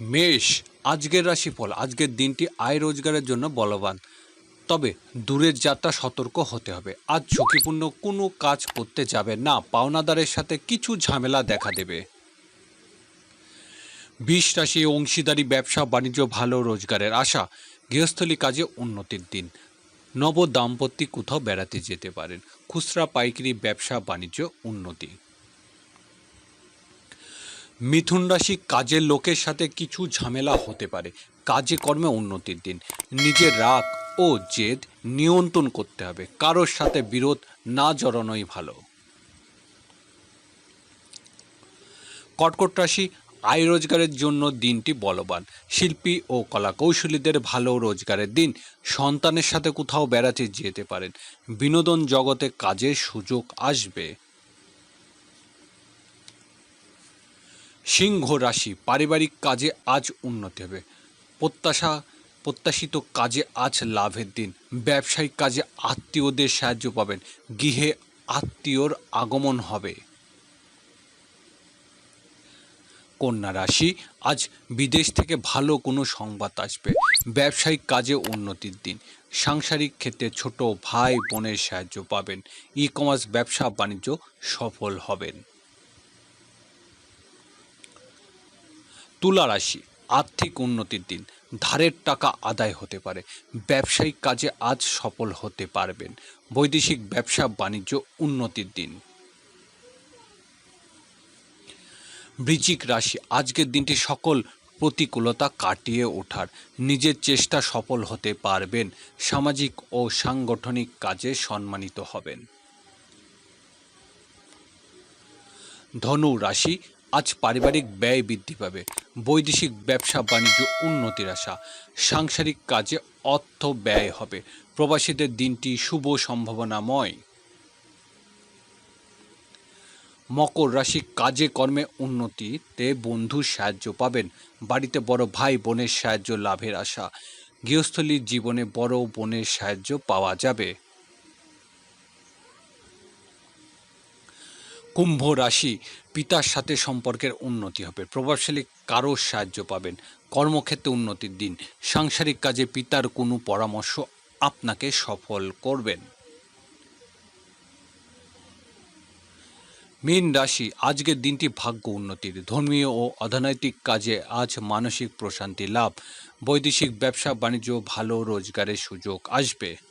মেষ, আজকের রাশিফল, আজকের দিনটি আয় রোজগারের জন্য বলবান। তবে দূরের যাত্রা সতর্ক হতে হবে। আজ ঝুঁকিপূর্ণ কোনো কাজ করতে যাবে না। পাওনাদারের সাথে কিছু ঝামেলা দেখা দেবে। বিষ রাশি অংশীদারি, ব্যবসা, বাণিজ্য, ভালো রোজগারের আশা, গৃহস্থলী কাজে উন্নতির দিন। নব দাম্পত্য কোথাও বেড়াতে যেতে পারেন। খুচরা, পাইকারি, ব্যবসা, বাণিজ্য, উন্নতি। মিথুন রাশি কাজের লোকের সাথে কিছু ঝামেলা হতে পারে। কাজে কর্মে উন্নতির দিন। নিজের রাগ ও জেদ নিয়ন্ত্রণ করতে হবে। কারোর সাথে বিরোধ না জড়ানোই ভালো। কর্কট রাশি আয় রোজগারের জন্য দিনটি বলবান। শিল্পী ও কলাকৌশলীদের ভালো রোজগারের দিন। সন্তানের সাথে কোথাও বেড়াতে যেতে পারেন। বিনোদন জগতে কাজের সুযোগ আসবে। সিংহ রাশি পারিবারিক কাজে আজ উন্নতি হবে। প্রত্যাশা, প্রত্যাশিত কাজে আজ লাভের দিন। ব্যবসায়িক কাজে আত্মীয়দের সাহায্য পাবেন। গৃহে আত্মীয়র আগমন হবে। কন্যা রাশি, আজ বিদেশ থেকে ভালো কোনো সংবাদ আসবে। ব্যবসায়িক কাজে উন্নতির দিন। সাংসারিক ক্ষেত্রে ছোট ভাই বোনের সাহায্য পাবেন। ই কমার্স ব্যবসা, বাণিজ্য সফল হবেন। তুলা রাশি, আর্থিক উন্নতির দিন, ধারের টাকা আদায় হতে পারে। ব্যবসায়িক কাজে আজ সফল হতে পারবেন। বৈদেশিক ব্যবসা, বাণিজ্য উন্নতির দিন। বৃশ্চিক রাশি, আজকের দিনটি সকল প্রতিকূলতা কাটিয়ে ওঠার। নিজের চেষ্টা সফল হতে পারবেন। সামাজিক ও সাংগঠনিক কাজে সম্মানিত হবেন। ধনু রাশি আজ পারিবারিক ব্যয় বৃদ্ধি পাবে, বৈদেশিক ব্যবসা বাণিজ্য উন্নতির আশা, সাংসারিক কাজে অর্থ ব্যয় হবে। প্রবাসীদের দিনটি শুভ সম্ভাবনাময়। মকর রাশি কাজে কর্মে উন্নতিতে বন্ধুর সাহায্য পাবেন। বাড়িতে বড় ভাই বোনের সাহায্য লাভের আশা। গৃহস্থলীর জীবনে বড় বোনের সাহায্য পাওয়া যাবে। কুম্ভ রাশি পিতার সাথে সম্পর্কের উন্নতি হবে। প্রভাবশালী কারোর সাহায্য পাবেন। কর্মক্ষেত্রে উন্নতির দিন। সাংসারিক কাজে পিতার কোনো পরামর্শ আপনাকে সফল করবেন। মীন রাশি, আজকের দিনটি ভাগ্য উন্নতির। ধর্মীয় ও অর্থনৈতিক কাজে আজ মানসিক প্রশান্তি লাভ। বৈদেশিক ব্যবসা, বাণিজ্য, ভালো রোজগারের সুযোগ আসবে।